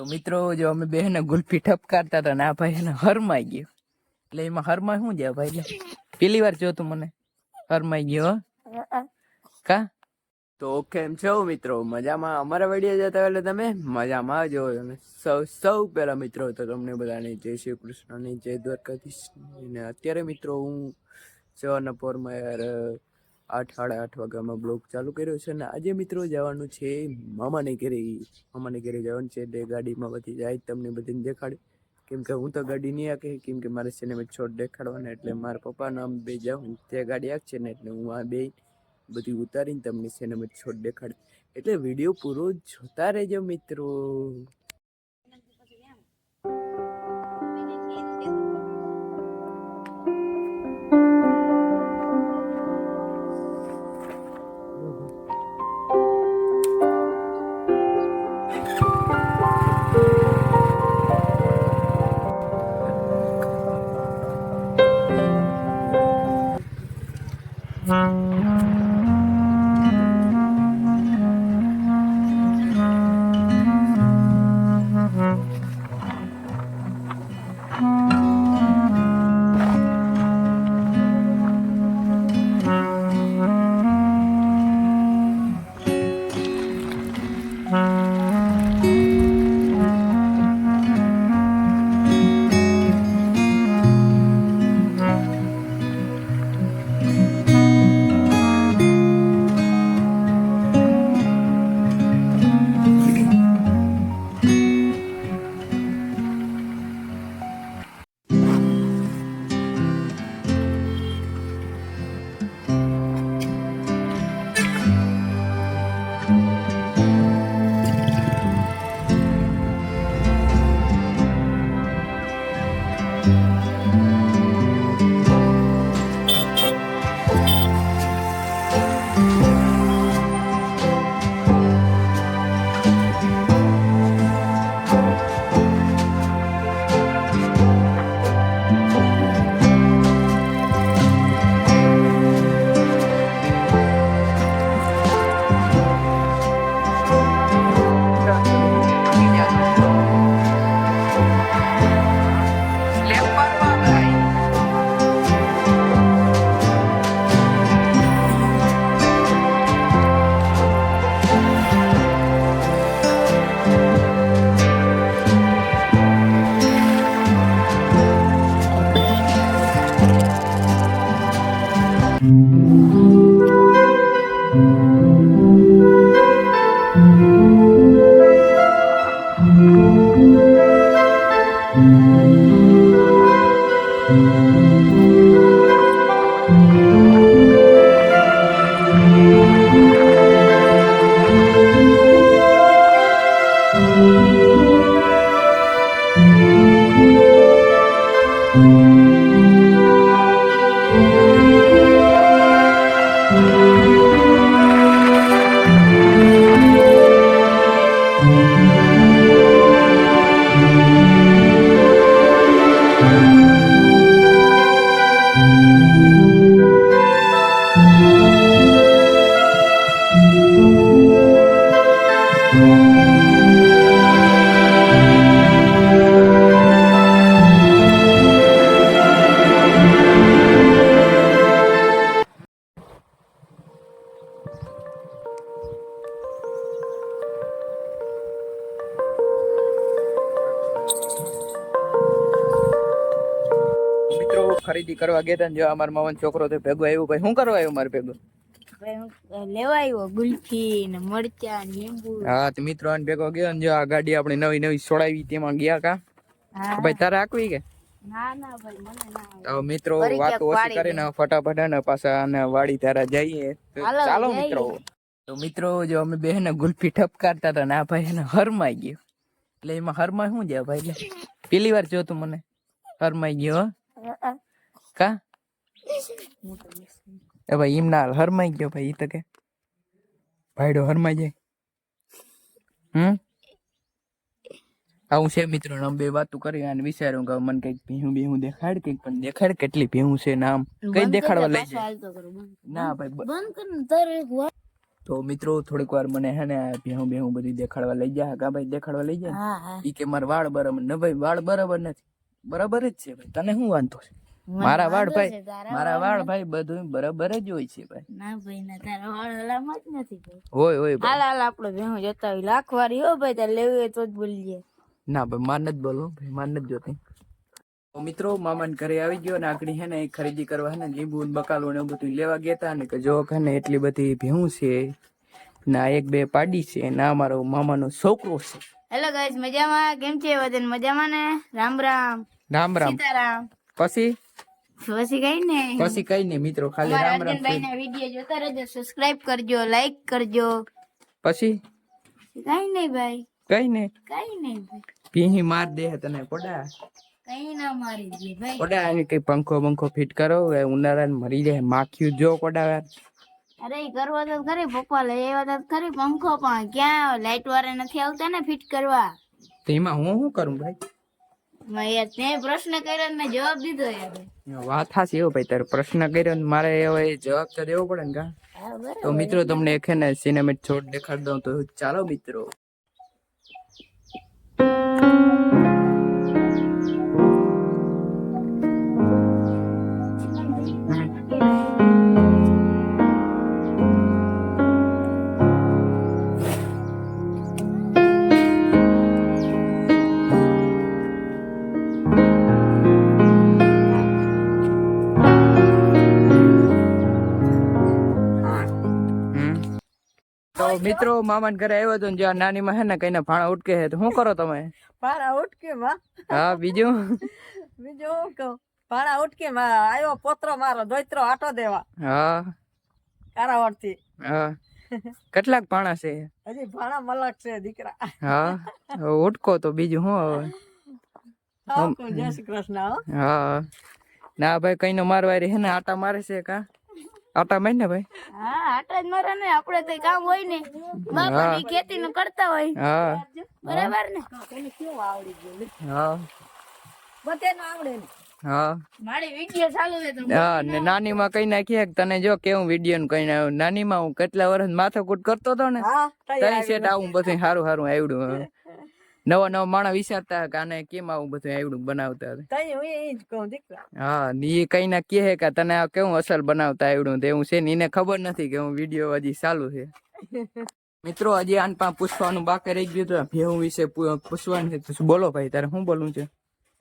તો મિત્રો, જો અમે બેને ગુલ્ફી ઠપકારતા હતા ને આ ભાઈ એને હરમાઈ ગયો. એટલે એમાં હરમાય શું જાય ભાઈ? પેલી વાર જોતું મને. હરમાઈ ગયો. કા? તો કેમ છો મિત્રો? મજામાં? અમારા વીડિયો જતા એટલે તમે મજામાં જો તમે સૌ સૌ પહેલા મિત્રો, તો તમને બધાને જય શ્રી કૃષ્ણની જય દ્વારકાધીશ. ને અત્યારે મિત્રો હું સવારના પોરમાં યાર આઠ, સાડા આઠ વાગ્યામાં બ્લોગ ચાલુ કર્યો છે ને આજે મિત્રો જવાનું છે મામાને ઘરે. મામાને ઘરે જવાનું છે એટલે ગાડીમાં બધી જાય તમને બધીને દેખાડે. કેમ કે હું તો ગાડી નહીં આખી, કેમ કે મારે ને છોડ દેખાડવાના એટલે મારા પપ્પાના આમ બે જાઉં ત્યાં ગાડી આંકશે ને એટલે હું આ બે બધી ઉતારીને તમને ને છોડ દેખાડે. એટલે વીડિયો પૂરો જોતા રહેજો મિત્રો. Mm-hmm. મિત્રો ખરીદી કરવા ગયા હતા જો અમારા મામાનો છોકરો તો ભેગો આવ્યો. ભાઈ શું કરવા આવ્યો મારે ભેગો? લેવા આવ્યો. ગુલ્ફી ને મરચા ને લીંબુ. હા તો મિત્રો ભેગો ગયો ને જો આ ગાડી આપણે નવી નવી છોડાવી તેમાં ગયા કા? ભાઈ તારે આકવી કે? ના ના ભાઈ મને ના તો મિત્રો વાતો ઓછી કરીને ફટાફટ ને પાછા અને વાડી તારા જઈએ. ચાલો મિત્રો. તો મિત્રો જો અમે બે ને ગુલ્ફી ઠપકારતા હતા ને આ ભાઈ એને હરમાઈ ગયો. એટલે એમાં હરમાય શું જાય ભાઈ? લે? પેલી વાર જોતું મને. હરમાઈ ગયો. કા? એ ભાઈ એમ ના હરમાઈ ગયો ભાઈ તો કે. ભાઈડો હરમાઈ જાય. હમ? આવું છે મિત્રો ને બે વાતું કરી અને વિચાર્યું કે મને કંઈક ભીહું બીહું દેખાડ કંઈક પણ દેખાડ કેટલી ભીહું છે નામ કઈ દેખાડવા લઈ જાય. ના ભાઈ બંધ કર તારે તો મિત્રો થોડીક વાર મને હે ને ભેહું ભેહું બધી દેખાડવા લઈ જાય કા ભાઈ દેખાડવા લઈ જાય ઈ કે માર વાળ બરાબર ન ભાઈ વાળ બરાબર નથી. બરાબર જ છે ભાઈ તને શું વાંધો છે? મારા વાળ ભાઈ મારા વાળ ભાઈ બધું બરાબર જ હોય છે ભાઈ. ના ભાઈ ના તારા વાળ હલામાં જ નથી ભાઈ. હોય હોય હાલ હાલ આપણે ભેહું જતા હોય. લાખ હો ભાઈ તારે લેવું હોય તો જ બોલીએ ના ભાઈ માન જ બોલો ભાઈ માન જ જોતી. મિત્રો મામાને ઘરે આવી ગયો ને આકડી હે ને એ ખરીદી કરવા ને લીંબુ ને બકાલું ને બધું લેવા ગયા હતા ને કે જો ને એટલી બધી ભેહું છે. ના એક બે પાડી છે ના મારો મામાનો છોકરો છે. હેલો ગાઈસ મજામાં? કેમ છે? વજન મજામાં ને? રામ રામ. રામ રામ. સીતારામ. પછી? પછી કઈ ને. પછી કઈ ને મિત્રો ખાલી રામ રામ ના વિડિયો જોતા રહેજો સબસ્ક્રાઇબ કરજો લાઈક કરજો. પછી? કઈ નહીં ભાઈ. કઈ નહીં કઈ નહીં પીહી માર દે તને પોડા. કઈ ના મારી દે ભાઈ. પોડા એને કઈ પંખો બંખો ફિટ કરો એ ઉનાળાને મરી જાય માખ્યું જો પોડા અરે કરવા તો ખરી પપ્પા લઈ આવ્યા તો ખરી પંખો પણ ક્યાં લાઈટ વાળા નથી આવતા ને ફિટ કરવા. તો હું શું કરું ભાઈ? પ્રશ્ન કર્યો ને જવાબ દીધો યાર વાત હાચી ભાઈ તારે પ્રશ્ન કર્યો ને મારે હવે જવાબ તો દેવો પડે ને કા? તો મિત્રો તમને એક ને સિનેમેટ છોડ દેખાડ દઉં તો ચાલો મિત્રો. મિત્રો મામા ઘરે આવ્યો હતો ને જ્યાં નાની માં હે ને કઈને ભાણા ઉટકે છે તો શું કરો તમે? ભાણા ઉટકે માં. હા બીજું? બીજું હું કહું? પાણા ઉટકે માં. આવ્યો પોતરો મારો દોઈત્રો આટો દેવા. હા. કારાવડથી હા. કેટલાક ભાણા છે? હજી ભાણા મલક છે દીકરા. હા. ઉટકો તો બીજું શું હવે? જય શ્રી કૃષ્ણ હા. ના ભાઈ કઈ નો મારવારી હે ને આટા મારે છે કા? આટા માર ને ભાઈ? હા આટા જ મારે ને આપણે તો કામ હોય ને. બાપાની ખેતી નું કરતા હોય. હા. બરાબર ને? એને કેવું આવડી ગયું. હા. બધાને આવડે ને હા. મારી વિડિયો ચાલુ છે તો હા ને નાની માં કઈ નાખીએ કે તને જો કેવું વિડિયો ને કઈ ના નાની માં હું કેટલા વર્ષ માથાકૂટ કરતો હતો ને? હા તઈ સેટ આવું બધું સારું સારું આવડ્યું. નવા નવા માણસ વિચારતા કે આને કેમ આવું બધું આવડું બનાવતા હતા. તઈ હું એ જ કહું દીકરા. હા ની એ કઈ ના કહે કે તને આ કેવું અસલ બનાવતા આવડું તે હું છે ને એને ખબર નથી કે હું વિડિયો હજી ચાલુ છે. મિત્રો હજી આન પા પૂછવાનું બાકી રહી ગયું તો ભેહું વિશે પૂછવાનું છે. તો શું બોલો ભાઈ તારે શું બોલવું છે?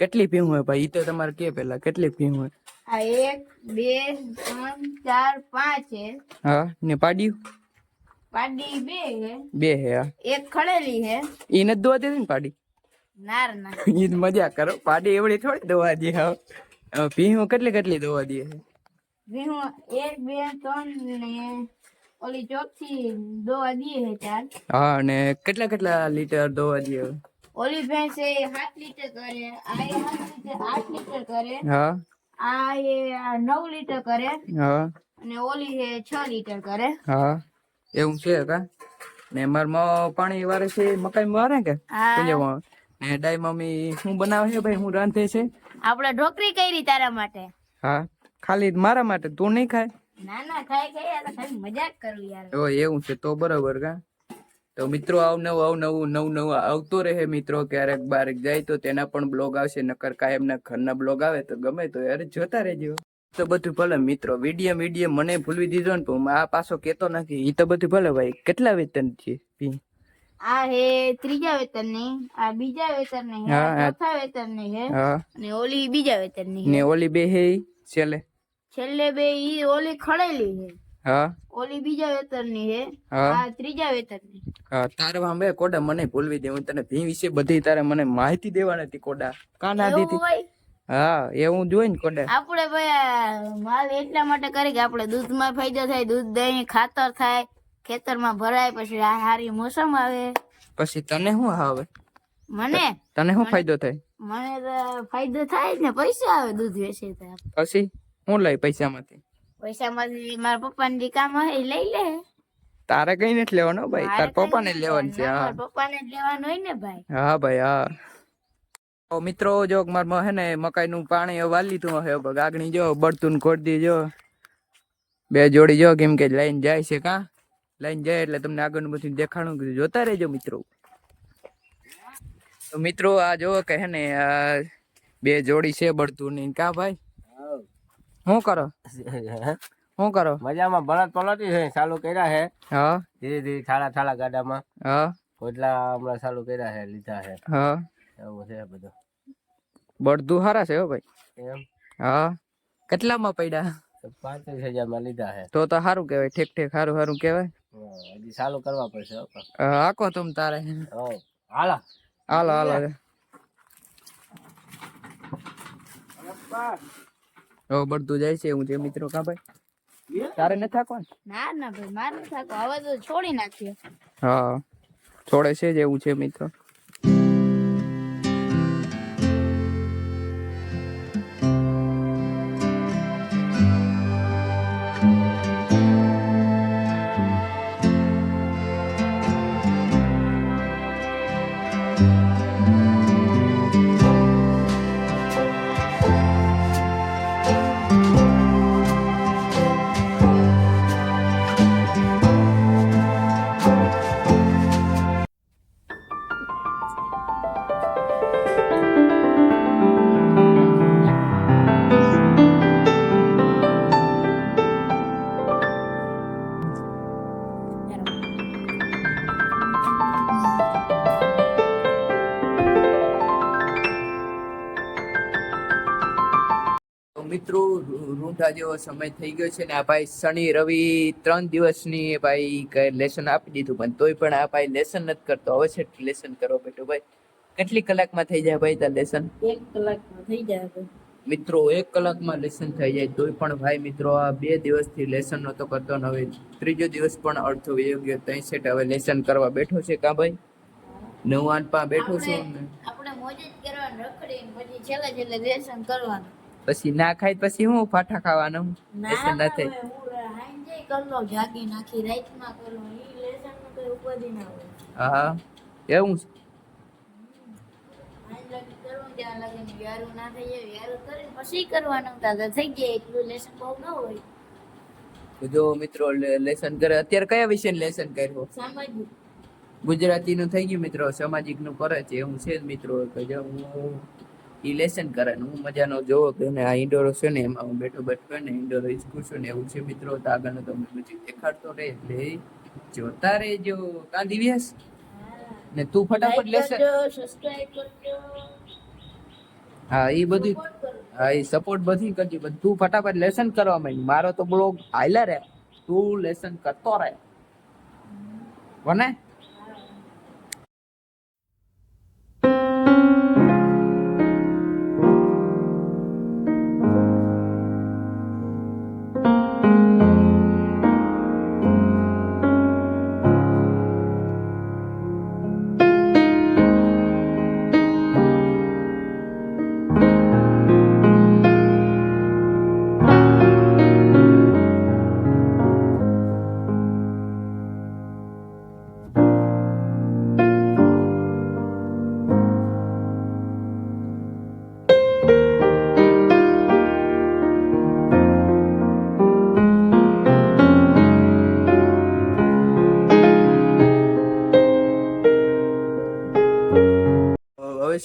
કેટલી ભેહું હોય ભાઈ? ઈ તો તમારે કે પેલા કેટલી ભેહું હોય? આ એક બે ત્રણ ચાર પાંચ છે. હા ને પાડ્યું? પાડી બે હે. બે હે એક ખડેલી હે. ઈ નથી દોવા દે ને પાડી. નાર ના. ઈ મજા કરો. પાડી એવડી થોડી દોવા દે હા. ભીહું કેટલી કેટલી દોવા દે ભીહું એક બે ત્રણ ને ઓલી ચોથી દોવા દે હે ચાર. હા અને કેટલા કેટલા લીટર દોવા દે ઓલી ભેંસ એ સાત લીટર કરે આ એ સાત લીટર આઠ લીટર કરે. હા. આ એ આ નવ લીટર કરે. હા. અને ઓલી હે છ લીટર કરે. હા. એવું છે કા? ને મારમાં પાણી વારે છે મકાઈ વારે કે? હા. ને ડાઈ મમ્મી શું બનાવે છે ભાઈ? હું રાંધે છે? આપણે ઢોકરી કરી તારા માટે. હા. ખાલી મારા માટે? તું નહીં ખાય? ના ના ખાય આ ખાલી મજાક કરું યાર. ઓ એવું છે તો બરોબર કા? તો મિત્રો અવનવું અવનવું નવું નવું આવતો રહે મિત્રો ક્યારેક બારેક જાય તો તેના પણ બ્લોગ આવશે નકર કાયમના ઘરના બ્લોગ આવે તો ગમે તો યાર જોતા રહેજો. તો બધું ભલે મિત્રો વીડિયો વીડિયો મને ભૂલવી દીધો ને પણ આ પાછો કેતો નથી. ઈ તો બધું ભલે ભાઈ કેટલા વેતન છે? આ હે ત્રીજા વેતનની આ બીજા વેતનની હે. ચોથા વેતનની હે. અને ઓલી બીજા વેતનની ને ઓલી બે હે? છેલ્લે? છેલ્લે બે ઈ ઓલી ખડેલી હે. હા. ઓલી બીજા વેતનની હે. આ ત્રીજા વેતનની હા તારે વાંબે કોડા મને ભૂલવી દે હું તને ભી વિશે બધી તારે મને માહિતી દેવાની હતી કોડા. કાના એવું દીધી હોય હા જોઈ ને કોડે આપણે ભાઈ માલ એટલા માટે કરી કે આપણે દૂધમાં ફાયદો થાય દૂધ દહીં ખાતર થાય ખેતરમાં ભરાય પછી સારી મોસમ આવે. પછી તને શું આવે? મને? તને શું ફાયદો થાય? મને તો ફાયદો થાય ને પૈસા આવે દૂધ વેચે પછી? હું લઈ પૈસામાંથી? પૈસામાંથી મારા પપ્પાને જે કામ હોય એ લઈ લે. તારે કઈ નથી લેવાનો ભાઈ તાર પપ્પાને લેવાનું છે ના, હા. મારા પપ્પાને જ લેવાનું હોય ને ભાઈ. હા ભાઈ હા. મિત્રો જો માર હે ને મકાઈ નું પાણી વાલી લીધું હવે ગાગણી જો બળતું ખોડી જો. બે જોડી જો કેમ કે લઈને જાય છે કા? લઈને જાય એટલે તમને આગળનું બધું દેખાણું કીધું. જોતા રહેજો મિત્રો. તો મિત્રો આ જો કે હે ને બે જોડી છે બળતું નહીં કા ભાઈ? શું કરો? શું કરો? મજામાં ભણત પલટી છે ચાલુ કર્યા છે. હા. ધીરે ધીરે થાળા થાળા ગાડામાં. હા. કોટલા હમણાં ચાલુ કર્યા છે લીધા છે. હા. એવું છે બધું. છે હો ભાઈ? એમ? હા. કેટલામાં પડ્યા? તો હજારમાં લીધા છે. તો તો સારું કેવાય ઠીક ઠીક સારું સારું કેવાય હજી ચાલુ કરવા પડશે હો પણ. તમ તારે. હો હાલો. હાલો હાલો હવે બળતું જાય છે હું છે મિત્રો કા ભાઈ? તારે ન ના? ના ભાઈ મારે થાકો. હવે તો છોડી નાખ્યો. હા છોડે છે જ એવું છે મિત્રો. મિત્રો રૂંઢા જેવો સમય થઈ ગયો છે ને આ ભાઈ શનિ રવિ ત્રણ દિવસની ભાઈ લેસન આપી દીધું પણ તોય પણ આ ભાઈ લેસન નથી કરતો. હવે છે લેસન કરો બેટો ભાઈ. કેટલી કલાકમાં થઈ જાય ભાઈ તાર લેસન એક કલાકમાં થઈ જાય મિત્રો એક કલાકમાં લેસન થઈ જાય તોય પણ ભાઈ મિત્રો આ બે દિવસથી લેસન નહોતો કરતો ને હવે ત્રીજો દિવસ પણ અડધો યોગ્ય ગયો તઈ સેટ હવે લેસન કરવા બેઠો છે કા ભાઈ? નવાન પા બેઠો છું. આપણે મોજ જ કરવાનું રખડી પછી છેલ્લે છેલ્લે લેસન કરવાનું. પછી ના ખાય પછી હું ફાટા ખાવાનું લેસન ના થાય. હાંજે કરલો જાગી નાખી રાતમાં કરલો ઈ લેસનનું કઈ ઉપાધિ ના હોય. હા એવું છે? જો મિત્રો લેસન કરે અત્યારે કયા વિષય લેસન કર્યું? ગુજરાતી નું થઈ ગયું મિત્રો સામાજિકનું કરે છે એવું છે મિત્રો કે જો હું ઈ લેસન કરે ને હું મજાનો જોવો કે આ ઇન્ડોરો છે ને એમાં હું બેઠો બેઠો ને ઇન્ડોરો ઈચ્છું છું ને એવું છે મિત્રો. તો આગળનું તમને બધું દેખાડતો રહે એટલે જોતા રહેજો. કાં દિવ્યાસ ને તું ફટાફટ લેસન હા એ બધું હા એ સપોર્ટ બધી કરજે. પણ તું ફટાફટ લેસન કરવા માંડ. મારો તો બ્લોગ હાલ્યા રે તું લેસન કરતો રહે. કોને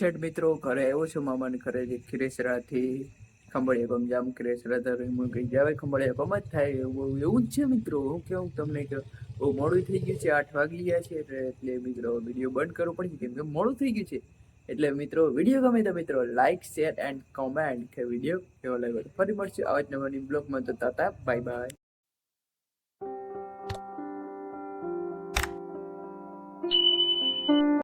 શેઠ મિત્રો ઘરે આવ્યો છું. મામાને ઘરે જે ખીરેસરાથી ખંભાળિયા ગમ જામ ખીરેસરા ધર્મ કઈ જાવે ખંભાળિયા ગમ જ થાય એવું એવું જ છે મિત્રો. હું કેવું તમને કે બહુ મોડું થઈ ગયું છે. આઠ વાગી ગયા છે એટલે મિત્રો વીડિયો બંધ કરવો પડશે. કેમ કે મોડું થઈ ગયું છે. એટલે મિત્રો વીડિયો ગમે તો મિત્રો લાઈક શેર એન્ડ કોમેન્ટ કે વીડિયો કેવો લાગ્યો ફરી મળશે આવા જ નવાની બ્લોગમાં. તો તાતા બાય બાય